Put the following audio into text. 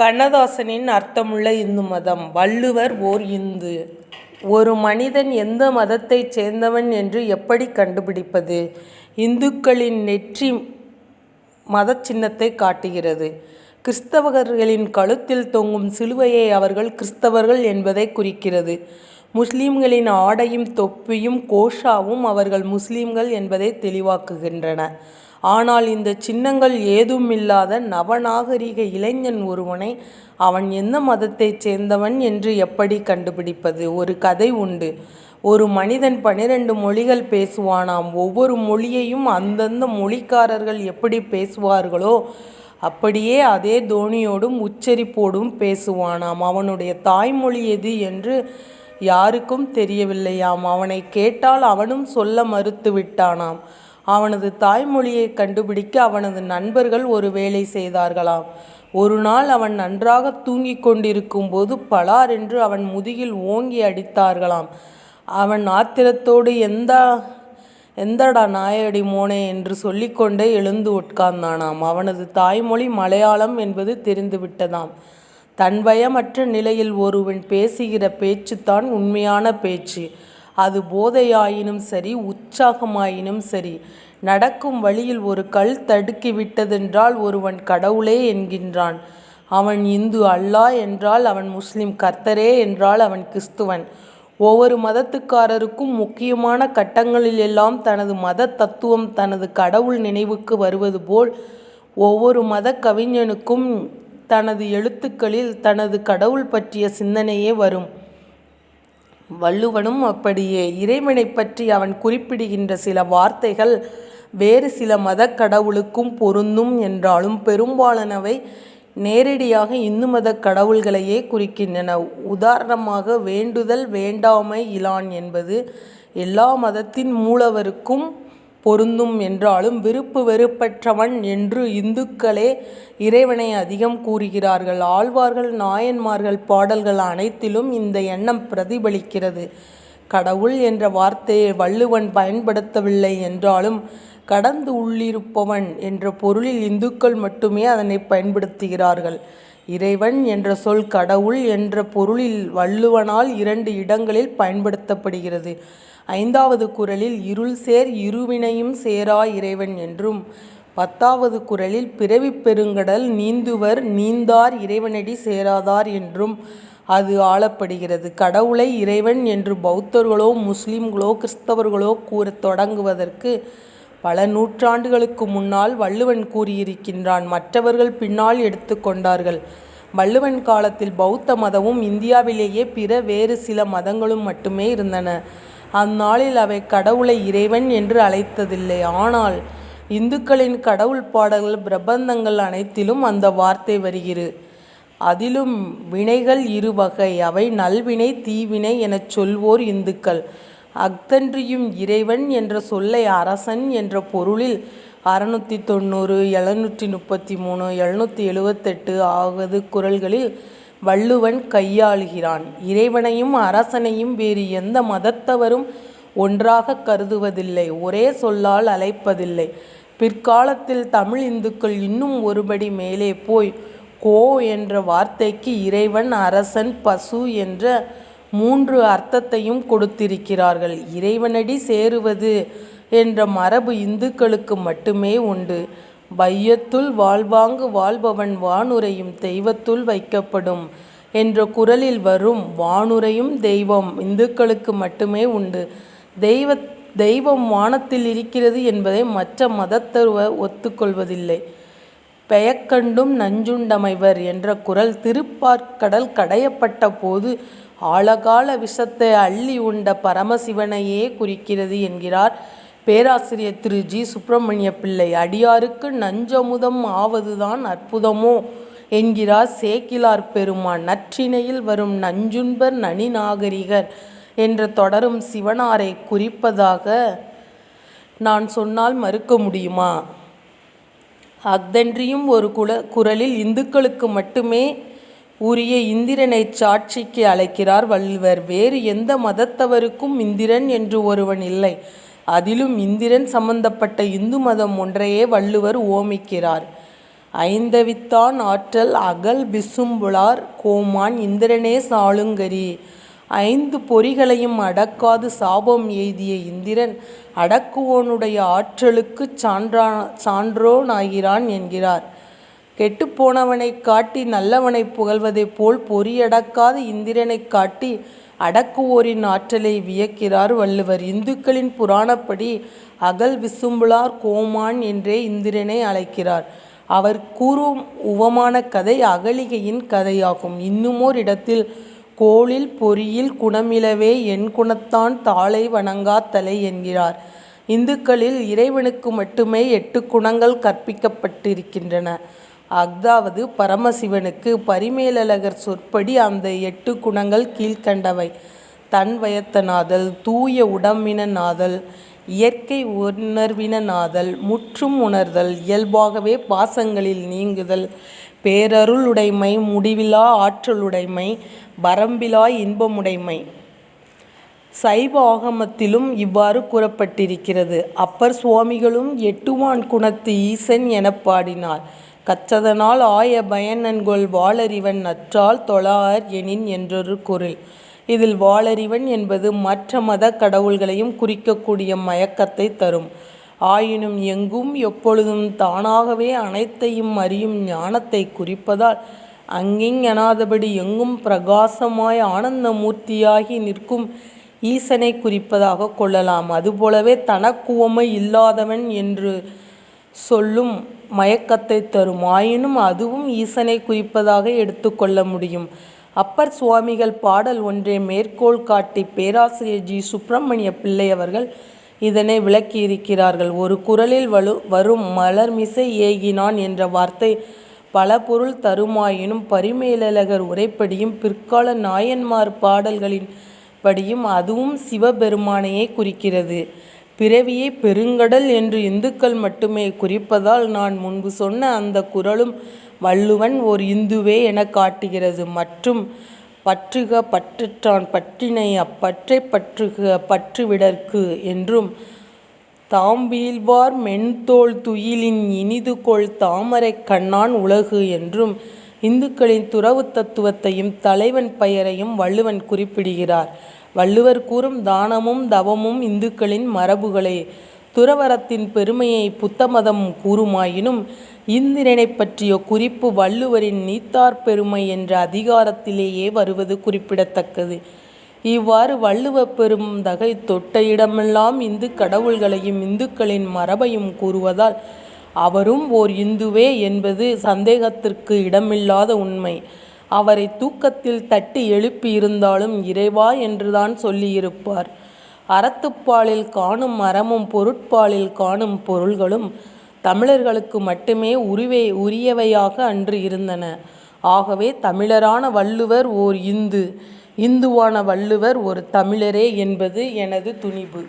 கண்ணதாசனின் அர்த்தமுள்ள இந்து மதம் வள்ளுவர் ஓர் இந்து. ஒரு மனிதன் எந்த மதத்தைச் சேர்ந்தவன் என்று எப்படி கண்டுபிடிப்பது? இந்துக்களின் நெற்றி மதச்சின்னத்தை காட்டுகிறது. கிறிஸ்தவர்களின் கழுத்தில் தொங்கும் சிலுவையை அவர்கள் கிறிஸ்தவர்கள் என்பதைக் குறிக்கிறது. முஸ்லீம்களின் ஆடையும் தொப்பியும் கோஷாவும் அவர்கள் முஸ்லீம்கள் என்பதை தெளிவாக்குகின்றன. ஆனால் இந்த சின்னங்கள் ஏதுமில்லாத நவநாகரிக இளைஞன் ஒருவனை அவன் எந்த மதத்தைச் சேர்ந்தவன் என்று எப்படி கண்டுபிடிப்பது? ஒரு கதை உண்டு. ஒரு மனிதன் பனிரெண்டு மொழிகள் பேசுவானாம். ஒவ்வொரு மொழியையும் அந்தந்த மொழிக்காரர்கள் எப்படி பேசுவார்களோ அப்படியே அதே தோனியோடும் உச்சரிப்போடும் பேசுவானாம். அவனுடைய தாய்மொழி எது என்று யாருக்கும் தெரியவில்லையாம். அவனை கேட்டால் அவனும் சொல்ல மறுத்து விட்டானாம் அவனது தாய்மொழியை கண்டுபிடிக்க அவனது நண்பர்கள் ஒரு வேலை செய்தார்களாம். ஒரு நாள் அவன் நன்றாக தூங்கிக் கொண்டிருக்கும்போது என்று அவன் முதுகில் ஓங்கி அடித்தார்களாம். அவன் ஆத்திரத்தோடு எந்த எந்தடா நாயடி மோனே என்று சொல்லிக்கொண்டே எழுந்து உட்கார்ந்தானாம். அவனது தாய்மொழி மலையாளம் என்பது தெரிந்துவிட்டதாம். தன்வயமற்ற நிலையில் ஒருவன் பேசுகிற பேச்சுத்தான் உண்மையான பேச்சு. அது போதையாயினும் சரி உற்சாகமாயினும் சரி. நடக்கும் வழியில் ஒரு கல் தடுக்கிவிட்டதென்றால் ஒருவன் கடவுளே என்கின்றான். அவன் இந்து. அல்லாஹ் என்றால் அவன் முஸ்லிம். கர்த்தரே என்றால் அவன் கிறிஸ்துவன். ஒவ்வொரு மதத்துக்காரருக்கும் முக்கியமான கட்டங்களிலெல்லாம் தனது மத தத்துவம் தனது கடவுள் நினைவுக்கு வருவது போல் ஒவ்வொரு மத கவிஞனுக்கும் தனது எழுத்துக்களில் தனது கடவுள் பற்றிய சிந்தனையே வரும். வள்ளுவனும் அப்படியே. இறைவனைப் பற்றி அவன் குறிப்பிடுகின்ற சில வார்த்தைகள் வேறு சில மதக் கடவுளுக்கும் பொருந்தும் என்றாலும் பெரும்பாலானவை நேரடியாக இந்து மதக் கடவுள்களையே குறிக்கின்றன. உதாரணமாக வேண்டுதல் வேண்டாமை இலான் என்பது எல்லா மதத்தின் மூலவருக்கும் பொருந்தும் என்றாலும் விருப்பு வெறுப்பற்றவன் என்று இந்துக்களே இறைவனை அதிகம் கூறுகிறார்கள். ஆழ்வார்கள் நாயன்மார்கள் பாடல்கள் அனைத்திலும் இந்த எண்ணம் பிரதிபலிக்கிறது. கடவுள் என்ற வார்த்தையை வள்ளுவன் பயன்படுத்தவில்லை என்றாலும் கடந்து உள்ளிருப்பவன் என்ற பொருளில் இந்துக்கள் மட்டுமே அதனை பயன்படுத்துகிறார்கள். இறைவன் என்ற சொல் கடவுள் என்ற பொருளில் வள்ளுவனால் இரண்டு இடங்களில் பயன்படுத்தப்படுகிறது. ஐந்தாவது குறளில் இருள்சேர் இருவினையும் சேரா இறைவன் என்றும் பத்தாவது குறளில் பிறவி பெருங்கடல் நீந்துவர் நீந்தார் இறைவனடி சேராதார் என்றும் அது ஆளப்படுகிறது. கடவுளை இறைவன் என்று பௌத்தர்களோ முஸ்லிம்களோ கிறிஸ்தவர்களோ கூற தொடங்குவதற்கு பல நூற்றாண்டுகளுக்கு முன்னால் வள்ளுவன் கூறியிருக்கின்றான். மற்றவர்கள் பின்னால் எடுத்துக்கொண்டார்கள் வள்ளுவன் காலத்தில் பௌத்த மதமும் இந்தியாவிலேயே பிற வேறு சில மதங்களும் மட்டுமே இருந்தன. அந்நாளில் அவை கடவுளை இறைவன் என்று அழைத்ததில்லை. ஆனால் இந்துக்களின் கடவுள் பாடல்கள் பிரபந்தங்கள் அனைத்திலும் அந்த வார்த்தை வருகிறது அதிலும் வினைகள் இரு வகை. அவை நல்வினை தீவினை எனச் சொல்வோர் இந்துக்கள். அஃதன்றியும் இறைவன் என்ற சொல்லை அரசன் என்ற பொருளில் அறுநூற்று தொண்ணூறு எழுநூற்றி முப்பத்தி மூணு எழுநூற்றி எழுபத்தெட்டு ஆவது குரல்களில் வள்ளுவன் கையாளுகிறான். இறைவனையும் அரசனையும் வேறு எந்த மதத்தவரும் ஒன்றாகக் கருதுவதில்லை ஒரே சொல்லால் அழைப்பதில்லை. பிற்காலத்தில் தமிழ் இந்துக்கள் இன்னும் ஒருபடி மேலே போய் கோ என்ற வார்த்தைக்கு இறைவன் அரசன் பசு என்ற மூன்று அர்த்தத்தையும் கொடுத்திருக்கிறார்கள். இறைவனடி சேருவது என்ற மரபு இந்துக்களுக்கு மட்டுமே உண்டு. வையத்துள் வாழ்வாங்கு வாழ்பவன் வானுரையும் தெய்வத்துள் வைக்கப்படும் என்ற குறளில் வரும் வானுரையும் தெய்வம் இந்துக்களுக்கு மட்டுமே உண்டு. தெய்வ தெய்வம் வானத்தில் இருக்கிறது என்பதை மற்ற மதத்தருவ ஒத்துக்கொள்வதில்லை பெயக்கண்டும் நஞ்சுண்டமைவர் என்ற குரல் திருப்பார்க்கடல் கடையப்பட்ட போது ஆழகால விஷத்தை அள்ளி உண்ட பரமசிவனையே குறிக்கிறது என்கிறார் பேராசிரியர் திரு. ஜி. சுப்பிரமணியப்பிள்ளை. அடியாருக்கு நஞ்சமுதம் ஆவதுதான் அற்புதமோ என்கிறார் சேக்கிலார் பெருமான். நற்றிணையில் வரும் நஞ்சுண்பர் நனிநாகரிகர் என்று தொடரும் சிவனாரைக் குறிப்பதாக நான் சொன்னால் மறுக்க முடியுமா? அஃதன்றியும் ஒரு குல குரலில் இந்துக்களுக்கு மட்டுமே உரிய இந்திரனைச் சாட்சிக்கு அழைக்கிறார் வள்ளுவர். வேறு எந்த மதத்தவருக்கும் இந்திரன் என்று ஒருவன் இல்லை. அதிலும் இந்திரன் சம்பந்தப்பட்ட இந்து மதம் ஒன்றையே வள்ளுவர் ஓமிக்கிறார் ஐந்தவித்தான் ஆற்றல் அகல் விசும்புளார் கோமான் இந்திரனே சாளுங்கரி ஐந்து பொறிகளையும் அடக்காது சாபம் எய்திய இந்திரன் அடக்குவோனுடைய ஆற்றலுக்குச் சான்றா சான்றோனாகிறான் என்கிறார். கெட்டுப்போனவனைக் காட்டி நல்லவனைப் புகழ்வதைப் போல் பொறியடக்காத இந்திரனைக் காட்டி அடக்குவோரின் ஆற்றலை வியக்கிறார் வள்ளுவர். இந்துக்களின் புராணப்படி அகல் விசும்புளார் கோமான் என்றே இந்திரனை அழைக்கிறார். அவர் கூறும் உவமான கதை அகலிகையின் கதையாகும். இன்னுமோர் இடத்தில் கோளில் பொறியில் குணமிலவே எண்குணத்தான் தாளை வணங்காத்தலை என்கிறார். இந்துக்களில் இறைவனுக்கு மட்டுமே எட்டு குணங்கள் கற்பிக்கப்பட்டிருக்கின்றன. அஃதாவது பரமசிவனுக்கு பரிமேலழகர் சொற்படி அந்த எட்டு குணங்கள் கீழ்க்கண்டவை நாதல் தூய உடம்பினனாதல் இயற்கை உணர்வினனாதல் முற்றும் உணர்தல் இயல்பாகவே பாசங்களில் நீங்குதல் பேரருளுடைமை முடிவிலா ஆற்றலுடைமை வரம்பிலா இன்பமுடைமை. சைவ ஆகமத்திலும் இவ்வாறு கூறப்பட்டிருக்கிறது. அப்பர் சுவாமிகளும் எட்டுவான் குணத்து ஈசன் எனப் பாடினார். கச்சதனால் ஆய பயனன்கொள் வாளறிவன் நற்றால் தொழார் எனின் என்றொரு குரல் இதில் வாளறிவன் என்பது மற்ற மதக் கடவுள்களையும் குறிக்கக்கூடிய மயக்கத்தை தரும். ஆயினும் எங்கும் எப்பொழுதும் தானாகவே அனைத்தையும் அறியும் ஞானத்தை குறிப்பதால் அங்கிங்கெனாதபடி எங்கும் பிரகாசமாய் ஆனந்தமூர்த்தியாகி நிற்கும் ஈசனைக் குறிப்பதாகக் கொள்ளலாம். அதுபோலவே தனக்குவமை இல்லாதவன் என்று சொல்லும் மயக்கத்தை தரும். ஆயினும் அதுவும் ஈசனை குறிப்பதாக எடுத்துக்கொள்ள முடியும். அப்பர் சுவாமிகள் பாடல் ஒன்றை மேற்கோள் காட்டி பேராசிரியர் ஜி. சுப்பிரமணிய பிள்ளை அவர்கள் இதனை விளக்கியிருக்கிறார்கள். ஒரு குறளில் வரும் மலர்மிசை ஏகினான் என்ற வார்த்தை பல பொருள் தருமாயினும் பரிமேலழகர் உரைப்படியும் பிற்கால நாயன்மார் பாடல்களின் படியும் அதுவும் சிவபெருமானையே குறிக்கிறது. பிறவியை பெருங்கடல் என்று இந்துக்கள் மட்டுமே குறிப்பதால் நான் முன்பு சொன்ன அந்த குரலும் வள்ளுவன் ஓர் இந்துவே என காட்டுகிறது. மற்றும் பற்றுக பற்றுற்றான் பற்றினை அப்பற்றை பற்றுக பற்றுவிடற்கு என்றும் தாம்பீழ்வார் மென்தோல் துயிலின் இனிதுகொல் தாமரைக் கண்ணான் உலகு என்றும் இந்துக்களின் துறவு தத்துவத்தையும் தலைவன் பெயரையும் வள்ளுவன் குறிப்பிடுகிறார். வள்ளுவர் கூறும் தானமும் தவமும் இந்துக்களின் மரபுகளே. துறவறத்தின் பெருமையை புத்தமதம் கூறுமாயினும் இந்திரனைப் பற்றிய குறிப்பு வள்ளுவரின் நீத்தார் பெருமை என்ற அதிகாரத்திலேயே வருவது குறிப்பிடத்தக்கது. இவ்வாறு வள்ளுவ பெரும் தகை தொட்ட இடமெல்லாம் இந்து கடவுள்களையும் இந்துக்களின் மரபையும் கூறுவதால் அவரும் ஓர் இந்துவே என்பது சந்தேகத்திற்கு இடமில்லாத உண்மை. அவரை தூக்கத்தில் தட்டி எழுப்பியிருந்தாலும் இறைவா என்றுதான் சொல்லியிருப்பார். அறத்துப்பாலில் காணும் அறமும் பொருட்பாலில் காணும் பொருள்களும் தமிழர்களுக்கு மட்டுமே உரியவையாக அன்று இருந்தன. ஆகவே தமிழரான வள்ளுவர் ஓர் இந்து. இந்துவான வள்ளுவர் ஒரு தமிழரே என்பது எனது துணிவு